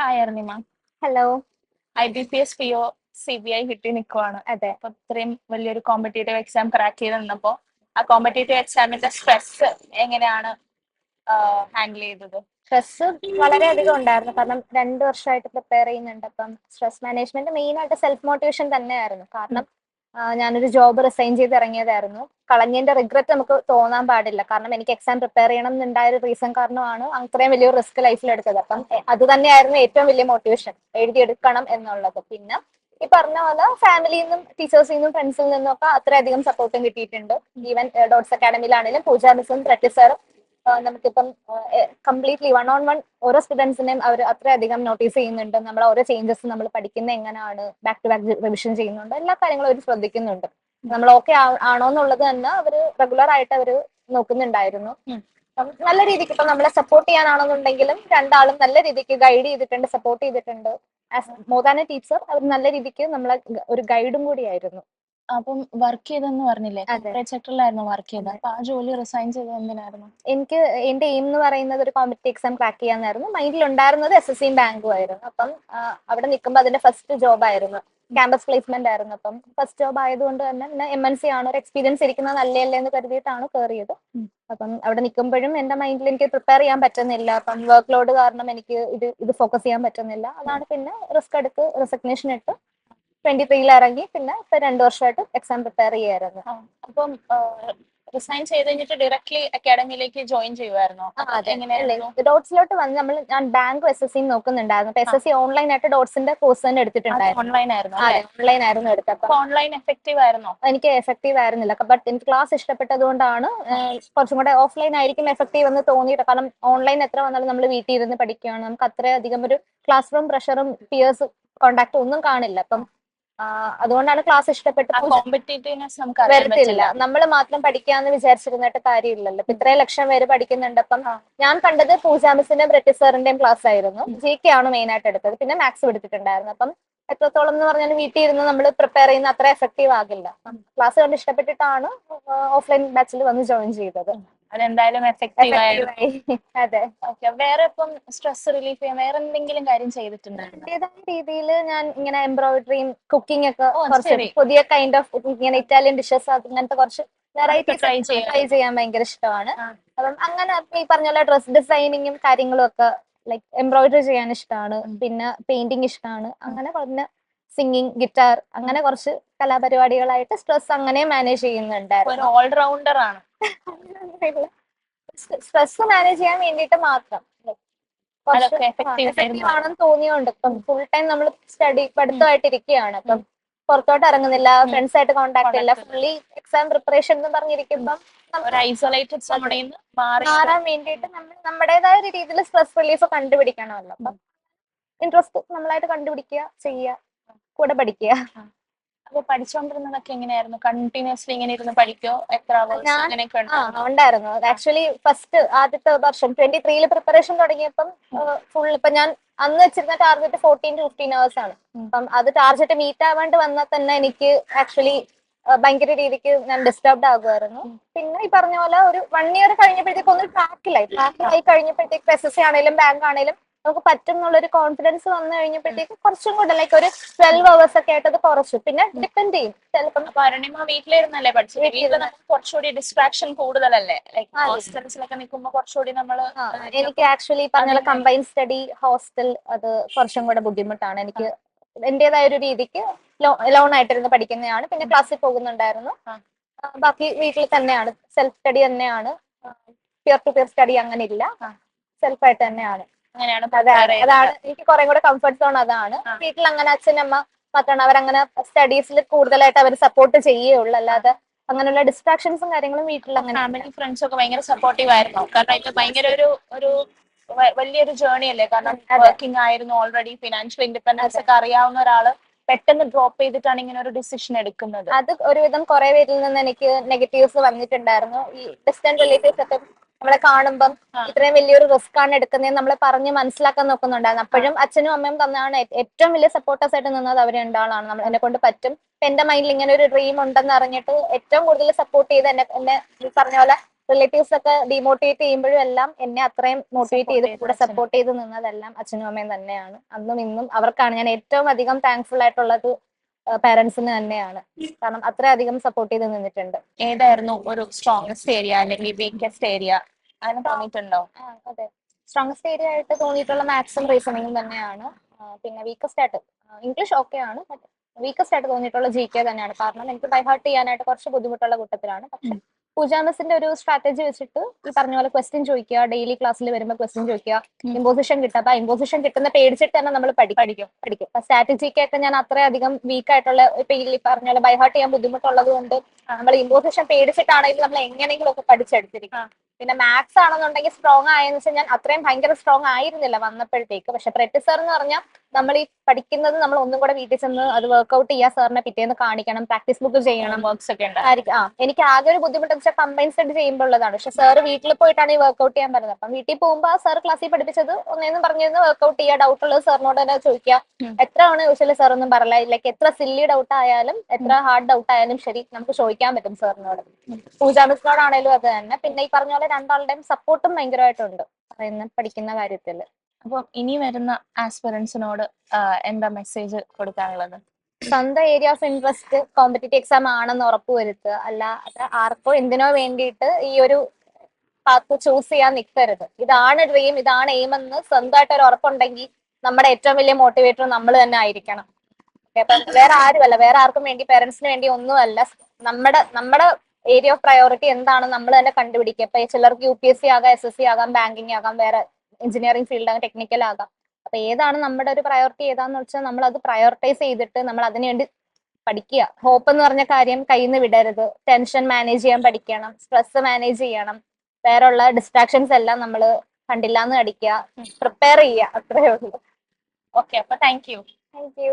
Hi Arnima hello I B P S P O C B I കിട്ടി നിൽക്കുവാണ് അതെ. അപ്പൊ ഇത്രയും വലിയൊരു കോമ്പറ്റേറ്റീവ് എക്സാം ക്രാക്ക് ചെയ്ത് നിന്നപ്പോ ആ കോമ്പറ്റേറ്റീവ് എക്സാമിന്റെ സ്ട്രെസ് എങ്ങനെയാണ് ഹാൻഡിൽ ചെയ്തത്? സ്ട്രെസ് വളരെയധികം ഉണ്ടായിരുന്നു. കാരണം രണ്ടു വർഷമായിട്ട് പ്രിപ്പയർ ചെയ്യുന്നുണ്ട്. അപ്പം സ്ട്രെസ് മാനേജ്മെന്റ് മെയിൻ ആയിട്ട് സെൽഫ് മോട്ടിവേഷൻ തന്നെയായിരുന്നു. കാരണം ഞാനൊരു ജോബ് റിസൈൻ ചെയ്ത് ഇറങ്ങിയതായിരുന്നു കളഞ്ഞതിന്റെ റിഗ്രറ്റ് നമുക്ക് തോന്നാൻ പാടില്ല. കാരണം എനിക്ക് എക്സാം പ്രിപ്പയർ ചെയ്യണം എന്നുണ്ടായ ഒരു റീസൺ കാരണമാണ് അത്രയും വലിയൊരു റിസ്ക് ലൈഫിൽ എടുത്തത്. അപ്പം അത് തന്നെയായിരുന്നു ഏറ്റവും വലിയ മോട്ടിവേഷൻ എഴുതിയെടുക്കണം എന്നുള്ളത്. പിന്നെ ഈ പറഞ്ഞ പോലെ ഫാമിലിയിൽ നിന്നും ടീച്ചേഴ്സിൽ നിന്നും ഫ്രണ്ട്സിൽ നിന്നും ഒക്കെ അത്രയധികം സപ്പോർട്ടും കിട്ടിയിട്ടുണ്ട്. ഈവൻ ഡോട്ട്സ് അക്കാഡമിയിലാണെങ്കിലും പൂജാ മിസ്സും പ്രറ്റി സാറും നമുക്കിപ്പം കംപ്ലീറ്റ്ലി വൺ ഓൺ വൺ ഓരോ സ്റ്റുഡൻസിനെയും അവർ അത്രയധികം നോട്ടീസ് ചെയ്യുന്നുണ്ട്. നമ്മൾ ഓരോ ചേഞ്ചസ് നമ്മൾ പഠിക്കുന്ന എങ്ങനെയാണ് ബാക്ക് ടു ബാക്ക് റിവിഷൻ ചെയ്യുന്നുണ്ട്. എല്ലാ കാര്യങ്ങളും അവർ ശ്രദ്ധിക്കുന്നുണ്ട്. നമ്മൾ ഓക്കെ ആണോ എന്നുള്ളത് തന്നെ അവർ റെഗുലർ ആയിട്ട് അവർ നോക്കുന്നുണ്ടായിരുന്നു. നല്ല രീതിക്ക് ഇപ്പൊ നമ്മളെ സപ്പോർട്ട് ചെയ്യാനാണെന്നുണ്ടെങ്കിലും രണ്ടാളും നല്ല രീതിക്ക് ഗൈഡ് ചെയ്തിട്ടുണ്ട് സപ്പോർട്ട് ചെയ്തിട്ടുണ്ട്. As more than a teacher അവർ നല്ല രീതിക്ക് നമ്മളെ ഒരു ഗൈഡും കൂടിയായിരുന്നു അപ്പം വർക്ക് ചെയ്തെന്ന് പറഞ്ഞില്ലേ. കോർപ്പറേറ്റ് സെക്ടറിലായിരുന്നു വർക്ക് ചെയ്തത്. അപ്പൊ ആ ജോലി റിസൈൻ ചെയ്തത് എന്തിനായിരുന്നു എനിക്ക് എന്റെ എയിം എന്ന് പറയുന്നത് ഒരു കോമ്പറ്റീവ് എക്സാം ക്രാക്ക് ചെയ്യാന്നായിരുന്നു. മൈൻഡിൽ ഉണ്ടായിരുന്നത് എസ് എസ് സിയും ബാങ്കും ആയിരുന്നു. അപ്പം അവിടെ നിൽക്കുമ്പോൾ അതിന്റെ ഫസ്റ്റ് ജോബ് ആയിരുന്നു. ക്യാമ്പസ് പ്ലേസ്മെന്റ് ആയിരുന്നു. അപ്പം ഫസ്റ്റ് ജോബ് ആയതുകൊണ്ട് തന്നെ പിന്നെ എം എൻ സി ആണ്. ഒരു എക്സ്പീരിയൻസ് ഇരിക്കുന്നത് നല്ലതല്ലേ എന്ന് കരുതിയിട്ടാണ് കയറിയത് അപ്പം അവിടെ നിൽക്കുമ്പോഴും എന്റെ മൈൻഡിൽ എനിക്ക് പ്രിപ്പയർ ചെയ്യാൻ പറ്റുന്നില്ല. അപ്പം വർക്ക് ലോഡ് കാരണം എനിക്ക് ഇത് ഇത് ഫോക്കസ് ചെയ്യാൻ പറ്റുന്നില്ല. അതാണ് പിന്നെ റിസ്ക് എടുത്ത് റെസിഗ്നേഷൻ ഇട്ട് ട്വന്റി ത്രീയിൽ ഇറങ്ങി പിന്നെ ഇപ്പൊ രണ്ടു വർഷമായിട്ട് എക്സാം പ്രിപ്പയർ ചെയ്യായിരുന്നു. അപ്പം റിസൈൻ ചെയ്ത് കഴിഞ്ഞിട്ട് ഡയറക്ട്ലി അക്കാഡമിയിലേക്ക് ജോയിൻ ചെയ്യുമായിരുന്നോ. ഡോട്ട്സിലോട്ട് വന്ന് നമ്മൾ ഞാൻ ബാങ്ക് എസ് എസ് സി നോക്കുന്നുണ്ടായിരുന്നു. അപ്പൊ എസ് എസ് സി ഓൺലൈൻ ആയിട്ട് ഡോട്ട്സിന്റെ കോഴ്സ് തന്നെ എടുത്തിട്ടുണ്ടായിരുന്നു. ഓൺലൈൻ ആയിരുന്നു ഓൺലൈൻ ആയിരുന്നു എടുത്തത്. അപ്പൊ അപ്പൊ ഓൺലൈൻ എഫക്റ്റീവ് ആയിരുന്നോ? എനിക്ക് എഫക്റ്റീവ് ആയിരുന്നില്ല. ബട്ട് എനിക്ക് ക്ലാസ് ഇഷ്ടപ്പെട്ടത് കൊണ്ടാണ് കുറച്ചും കൂടെ ഓഫ്ലൈൻ ആയിരിക്കും എഫക്റ്റീവ് എന്ന് തോന്നിയിട്ട്. കാരണം ഓൺലൈൻ എത്ര വന്നാലും നമ്മൾ വീട്ടിൽ ഇരുന്ന് പഠിക്കുകയാണ്. നമുക്ക് അത്രയധികം ഒരു ക്ലാസ് റൂം പ്രഷറും പിയേഴ്സ് കോണ്ടാക്ട് ഒന്നും കാണില്ല. അപ്പം അതുകൊണ്ടാണ് ക്ലാസ് ഇഷ്ടപ്പെട്ട് ആ കോമ്പറ്റേറ്റീവ്നെസ് നമുക്ക് വരത്തില്ല. നമ്മൾ മാത്രം പഠിക്കാന്ന് വിചാരിച്ചിരുന്നിട്ട് കാര്യമില്ലല്ലോ. ഇപ്പൊ ഇത്രയും ലക്ഷം പേര് പഠിക്കുന്നുണ്ട്. അപ്പം ഞാൻ കണ്ടത് പൂജാമിസിന്റെയും ബ്രിട്ടീഷ് ബ്രിട്ടി സാറിന്റെയും ക്ലാസ് ആയിരുന്നു. ജി കെ ആണ് മെയിൻ ആയിട്ട് എടുത്തത്. പിന്നെ മാത്സ് എടുത്തിട്ടുണ്ടായിരുന്നു അപ്പം എത്രത്തോളം എന്ന് പറഞ്ഞാൽ വീട്ടിൽ ഇരുന്ന് നമ്മൾ പ്രിപ്പയർ ചെയ്യുന്ന അത്ര എഫക്റ്റീവ് ആകില്ല. ക്ലാസ് കണ്ട് ഇഷ്ടപ്പെട്ടിട്ടാണ് ഓഫ്ലൈൻ ബാച്ചിൽ വന്ന് ജോയിൻ ചെയ്തത്. അതെന്തായാലും എഫക്റ്റീവ് ആയിരുന്നു. അതെ. ഓക്കെ വേറെ ഇപ്പം സ്ട്രെസ് റിലീഫ് ചെയ്യാൻ വേറെ എന്തെങ്കിലും കാര്യം ചെയ്തിട്ടുണ്ടായിരുന്നു? രീതിയിൽ ഞാൻ ഇങ്ങനെ എംബ്രോയിഡറിയും കുക്കിംഗ് ഒക്കെ കുറച്ച് പുതിയ കൈൻഡ് ഓഫ് ഇങ്ങനെ ഇറ്റാലിയൻ ഡിഷസ് അങ്ങനത്തെ കുറച്ച് വെറൈറ്റി ട്രൈ ചെയ്യാൻ. ഭയങ്കര ഇഷ്ടമാണ്. അപ്പം അങ്ങനെ ഈ പറഞ്ഞ പോലെ ഡ്രസ് ഡിസൈനിങ്ങും കാര്യങ്ങളും ഒക്കെ ലൈക് എംബ്രോയിഡറി ചെയ്യാൻ ഇഷ്ടമാണ്. പിന്നെ പെയിന്റിങ് ഇഷ്ടമാണ്. അങ്ങനെ പറഞ്ഞ സിംഗിങ് ഗിറ്റാർ അങ്ങനെ കുറച്ച് കലാപരിപാടികളായിട്ട് സ്ട്രെസ് അങ്ങനെ മാനേജ് ചെയ്യുന്നുണ്ടായിരുന്നു. ഓൾറൗണ്ടർ ആണ്. സ്ട്രെസ് മാനേജ് ചെയ്യാൻ വേണ്ടിയിട്ട് മാത്രം. ആയിരുന്നു. ആണെന്ന് തോന്നിയോണ്ട് ഇപ്പം ഫുൾ ടൈം നമ്മൾ സ്റ്റഡി പഠിത്തമായിട്ട് ഇരിക്കുകയാണ് അപ്പം പുറത്തോട്ട് ഇറങ്ങുന്നില്ല ഫ്രണ്ട്സ് ആയിട്ട് കോണ്ടാക്ട് ഇല്ല. ഫുള്ളി എക്സാം പ്രിപ്പറേഷൻ എന്ന് പറഞ്ഞിരിക്കുമ്പം ഐസൊലേറ്റഡ് മാറാൻ വേണ്ടിയിട്ട് നമ്മൾ നമ്മുടേതായ ഒരു രീതിയിൽ സ്ട്രെസ് റിലീഫ് കണ്ടുപിടിക്കണമല്ലോ. അപ്പം ഇൻട്രസ്റ്റ് നമ്മളായിട്ട് കണ്ടുപിടിക്കുക ചെയ്യുക കൂടെ പഠിക്കുക. അപ്പൊ പഠിച്ചുകൊണ്ടിരുന്നതൊക്കെ എങ്ങനെയായിരുന്നു? കണ്ടിന്യൂസ്ലി ഇങ്ങനെ ഇരുന്ന് പഠിക്കോ? എത്ര അവേഴ്സ് അങ്ങനെയൊക്കെ ഉണ്ടായിരുന്നു. ആക്ച്വലി ഫസ്റ്റ് ആദ്യത്തെ വർഷം ട്വന്റി ത്രീയിൽ പ്രിപ്പറേഷൻ തുടങ്ങിയപ്പം ഫുൾ ഇപ്പൊ ഞാൻ അന്ന് വെച്ചിരുന്ന target fourteen to fifteen hours ആണ്. അപ്പം അത് ടാർഗറ്റ് മീറ്റ് ആവാണ്ട് വന്നാൽ തന്നെ എനിക്ക് ആക്ച്വലി ഭയങ്കര രീതിക്ക് ഞാൻ ഡിസ്റ്റർബ്ഡ് ആകുമായിരുന്നു. പിന്നെ ഈ പറഞ്ഞ പോലെ ഒരു വൺ ഇയർ കഴിഞ്ഞപ്പോഴത്തേക്ക് ഒന്ന് ട്രാക്കിലായി ട്രാക്കിലായി കഴിഞ്ഞപ്പോഴത്തേക്ക് എസ് എസ് സി ആണെങ്കിലും ബാങ്ക് ആണെങ്കിലും നമുക്ക് പറ്റും എന്നുള്ളൊരു കോൺഫിഡൻസ് വന്നു കഴിഞ്ഞപ്പോഴത്തേക്ക് കുറച്ചും കൂടെ ലൈക്ക് ഒരു ട്വൽവ് അവേഴ്സ് ഒക്കെ ആയിട്ട് അത് കുറച്ചു. പിന്നെ ഡിപ്പെൻഡ് ചെയ്യും. ചിലപ്പം അരുണിമ വീട്ടിലിരുന്നല്ലേ പഠിച്ചു വീട്ടിൽ നമുക്ക് കുറച്ചുകൂടി ഡിസ്ട്രാക്ഷൻ കൂടുതലല്ലേ? ലൈക്ക്. ഹോസ്റ്റൽസിലൊക്കെ നിൽക്കുമ്പോൾ കുറച്ചുകൂടി നമ്മൾ എനിക്ക് ആക്ച്വലി പറഞ്ഞ കമ്പൈൻ സ്റ്റഡി ഹോസ്റ്റൽ അത് കുറച്ചും കൂടെ ബുദ്ധിമുട്ടാണ്. എനിക്ക് എന്റേതായ ഒരു രീതിക്ക് ലോൺ ആയിട്ടിരുന്ന് പഠിക്കുന്നതാണ്. പിന്നെ ക്ലാസ്സിൽ പോകുന്നുണ്ടായിരുന്നു. ബാക്കി വീട്ടിൽ തന്നെയാണ്. സെൽഫ് സ്റ്റഡി തന്നെയാണ്. പിയർ ടു പിയർ സ്റ്റഡി അങ്ങനെ ഇല്ല സെൽഫായിട്ട് തന്നെയാണ്. അങ്ങനെയാണ് അതാണ്. അതാണ്. എനിക്ക് കുറെ കൂടെ കംഫർട്ട് സോൺ അതാണ്. വീട്ടിൽ അങ്ങനെ അച്ഛനമ്മ മാത്രമാണ് അവരങ്ങനെ സ്റ്റഡീസിൽ കൂടുതലായിട്ട് അവർ സപ്പോർട്ട് ചെയ്യുള്ളൂ അല്ലാതെ അങ്ങനെയുള്ള ഡിസ്ട്രാക്ഷൻസും കാര്യങ്ങളും വീട്ടിൽ അങ്ങനെ ഫാമിലി ഫ്രണ്ട്സ് ഒക്കെ ഭയങ്കര സപ്പോർട്ടീവ് ആയിരുന്നു. കാരണം ഇത് ഭയങ്കര ഒരു ഒരു വലിയൊരു ജേർണി അല്ലേ? കാരണം വർക്കിംഗ് ആയിരുന്നു ഓൾറെഡി ഫിനാൻഷ്യൽ ഇൻഡിപെൻഡൻസ് ഒക്കെ അറിയാവുന്ന ഒരാൾ പെട്ടെന്ന് ഡ്രോപ്പ് ചെയ്തിട്ടാണ് ഇങ്ങനെ ഒരു ഡിസിഷൻ എടുക്കുന്നത്. അത് ഒരുവിധം കുറെ പേരിൽ നിന്ന് എനിക്ക് നെഗറ്റീവ്സ് വന്നിട്ടുണ്ടായിരുന്നു. ഈ ഡിസ്റ്റന്റ് റിലേറ്റീവ്സ് ഒക്കെ നമ്മളെ കാണുമ്പം. ഇത്രയും വലിയൊരു റിസ്ക് ആണ് എടുക്കുന്നത് നമ്മളെ പറഞ്ഞ് മനസ്സിലാക്കാൻ നോക്കുന്നുണ്ടായിരുന്നു. അപ്പോഴും അച്ഛനും അമ്മയും തന്നാണ് ഏറ്റവും വലിയ സപ്പോർട്ടേഴ്സ് ആയിട്ട് നിന്നത് അവർ രണ്ടാളാണ്. നമ്മൾ എന്നെ കൊണ്ട് പറ്റും. എന്റെ മൈൻഡിൽ ഇങ്ങനെ ഒരു ഡ്രീം ഉണ്ടെന്ന് അറിഞ്ഞിട്ട് ഏറ്റവും കൂടുതൽ സപ്പോർട്ട് ചെയ്ത് എന്നെ എന്നെ പറഞ്ഞ പോലെ റിലേറ്റീവ്സ് ഒക്കെ ഡിമോട്ടിവേറ്റ് ചെയ്യുമ്പോഴും എല്ലാം എന്നെ അത്രയും മോട്ടിവേറ്റ് ചെയ്ത് കൂടെ സപ്പോർട്ട് ചെയ്ത് നിന്നതെല്ലാം അച്ഛനും അമ്മയും തന്നെയാണ്. അന്നും ഇന്നും അവർക്കാണ്. ഞാൻ ഏറ്റവും അധികം താങ്ക്ഫുൾ ആയിട്ടുള്ളത് പാരന്റ്സിന് തന്നെയാണ്. കാരണം അത്രയധികം സപ്പോർട്ട് ചെയ്ത് നിന്നിട്ടുണ്ട്. ഏതായിരുന്നു ഒരു സ്ട്രോങ്സ്റ്റ് ഏരിയ അല്ലെങ്കിൽ വീക്കസ്റ്റ് ഏരിയ അങ്ങനെ തോന്നിയിട്ടുണ്ടോ? അതെ. സ്ട്രോങ്സ്റ്റ് ഏരിയ ആയിട്ട് തോന്നിയിട്ടുള്ള മാത്സും റീസണിങ്ങും തന്നെയാണ്. പിന്നെ വീക്കസ്റ്റ് ആയിട്ട് ഇംഗ്ലീഷ് ഓക്കെ ആണ്. ബട്ട് വീക്കസ്റ്റ് ആയിട്ട് തോന്നിയിട്ടുള്ള ജി കെ തന്നെയാണ്. കാരണം എനിക്ക് ബൈഹാർട്ട് ചെയ്യാനായിട്ട് കുറച്ച് ബുദ്ധിമുട്ടുള്ള കൂട്ടത്തിലാണ്. പക്ഷെ പൂജാ മിസ്സിന്റെ ഒരു സ്ട്രാറ്റജി വെച്ചിട്ട് ഈ പറഞ്ഞ പോലെ ക്വസ്റ്റ്യൻ ചോദിക്കുക ഡെയിലി ക്ലാസ്സിൽ വരുമ്പോൾ ക്വസ്റ്റ്യൻ ചോദിക്കുക. ഇമ്പോസിഷൻ കിട്ടുക. അപ്പൊ ഇമ്പോസിഷൻ കിട്ടുന്ന പേടിച്ചിട്ട് തന്നെ നമ്മൾ പഠിക്കും. പഠിക്കും. അപ്പൊ സ്ട്രാറ്റജിക്കൊക്കെ ഞാൻ അത്രയധികം വീക്ക് ആയിട്ടുള്ള ഇപ്പൊ ഈ പറഞ്ഞ പോലെ ബൈഹാർട്ട് ചെയ്യാൻ ബുദ്ധിമുട്ടുള്ളത് കൊണ്ട് നമ്മൾ ഇമ്പോസിഷൻ പേടിച്ചിട്ടാണെങ്കിലും നമ്മൾ എങ്ങനെയെങ്കിലും ഒക്കെ പഠിച്ചെടുത്തിരിക്കും. പിന്നെ മാത്സ് ആണെന്നുണ്ടെങ്കിൽ സ്ട്രോങ് ആയെന്ന് വെച്ചാൽ ഞാൻ അത്രയും ഭയങ്കര സ്ട്രോങ് ആയിരുന്നില്ല വന്നപ്പോഴത്തേക്ക്. പക്ഷെ പ്രെറ്റ് സാർ എന്ന് പറഞ്ഞാൽ നമ്മൾ ഈ പഠിക്കുന്നത് നമ്മൾ ഒന്നും കൂടെ വീട്ടിൽ ചെന്ന് അത് വർക്ക്ഔട്ട് ചെയ്യാൻ സാറിനെ പിറ്റേന്ന് കാണിക്കണം പ്രാക്ടീസ് ബുക്ക് ചെയ്യണം. വർക്ക്സ് ഒക്കെ ആയിരിക്കും. ആ എനിക്ക് ആകെ ഒരു ബുദ്ധിമുട്ട് വെച്ചാൽ കമ്പൈൻ സ്റ്റഡി ചെയ്യുമ്പോൾ ഉള്ളതാണ്. പക്ഷെ സാർ വീട്ടിൽ പോയിട്ടാണ് ഈ വർക്ക്ഔട്ട് ചെയ്യാൻ പറയുന്നത്. അപ്പം വീട്ടിൽ പോകുമ്പോൾ സാർ ക്ലാസ്സിൽ പഠിപ്പിച്ചത് ഒന്നേന്ന് പറഞ്ഞിരുന്നു വർക്ക്ഔട്ട് ചെയ്യുക ഡൗട്ട് ഉള്ളത് സാറിനോട് തന്നെ ചോദിക്കുക. എത്ര ആണ് ചോദിച്ചാലും സാർ ഒന്നും പറയില്ല. ലൈക്ക് എത്ര സില്ലി ഡൗട്ട് ആയാലും എത്ര ഹാർഡ് ഡൗട്ട് ആയാലും ശരി നമുക്ക് ചോദിക്കാൻ പറ്റും സാറിനോട് ഉം. പൂജാ മിസ്സിനോടാണെങ്കിലും അത് തന്നെ. പിന്നെ ഈ പറഞ്ഞ പോലെ രണ്ടാളുടെയും സപ്പോർട്ടും ഭയങ്കരമായിട്ടുണ്ട്. പറയുന്ന പഠിക്കുന്ന കാര്യത്തിൽ അപ്പം ഇനി വരുന്ന ആസ്പിറൻസിനോട് എന്താ മെസ്സേജ് കൊടുക്കാനുള്ളത്? സ്വന്തം area of interest competitive exam ആണെന്ന് ഉറപ്പുവരുത്തുക അല്ല അത് ആർക്കോ എന്തിനോ വേണ്ടിയിട്ട് ഈ ഒരു പാത്ത് ചൂസ് ചെയ്യാൻ നിൽക്കരുത് ഇതാണ് ഡ്രീം ഇതാണ് എയിം എന്ന് സ്വന്തമായിട്ട് ഒരു ഉറപ്പുണ്ടെങ്കിൽ നമ്മുടെ ഏറ്റവും വലിയ മോട്ടിവേറ്റർ നമ്മൾ തന്നെ ആയിരിക്കണം. വേറെ ആരുമല്ല. വേറെ ആർക്കും വേണ്ടി പേരൻസിന് വേണ്ടി ഒന്നുമല്ല. നമ്മുടെ നമ്മുടെ ഏരിയ ഓഫ് പ്രയോറിറ്റി എന്താണ് നമ്മൾ തന്നെ കണ്ടുപിടിക്കുക. ഇപ്പൊ ചിലർക്ക് യു പി എസ് സി ആകാം എസ് എസ് സി ആകാം ബാങ്കിങ് ആകാം വേറെ എഞ്ചിനീയറിംഗ് ഫീൽഡ് ആകാം ടെക്നിക്കൽ ആകാം. അപ്പൊ ഏതാണ് നമ്മുടെ ഒരു പ്രയോറിറ്റി ഏതാന്ന് വെച്ചാൽ നമ്മൾ അത് പ്രയോറിറ്റൈസ് ചെയ്തിട്ട് നമ്മൾ അതിനുവേണ്ടി പഠിക്കുക. ഹോപ്പ് എന്ന് പറഞ്ഞ കാര്യം കയ്യിൽ നിന്ന് വിടരുത്. ടെൻഷൻ മാനേജ് ചെയ്യാൻ പഠിക്കണം. സ്ട്രെസ് മാനേജ് ചെയ്യണം. വേറെ ഉള്ള ഡിസ്ട്രാക്ഷൻസ് എല്ലാം നമ്മൾ കണ്ടില്ലാന്ന് അടിക്കുക. പ്രിപ്പയർ ചെയ്യുക. അത്രയേ ഉള്ളൂ. ഓക്കെ അപ്പൊ താങ്ക് യു താങ്ക് യു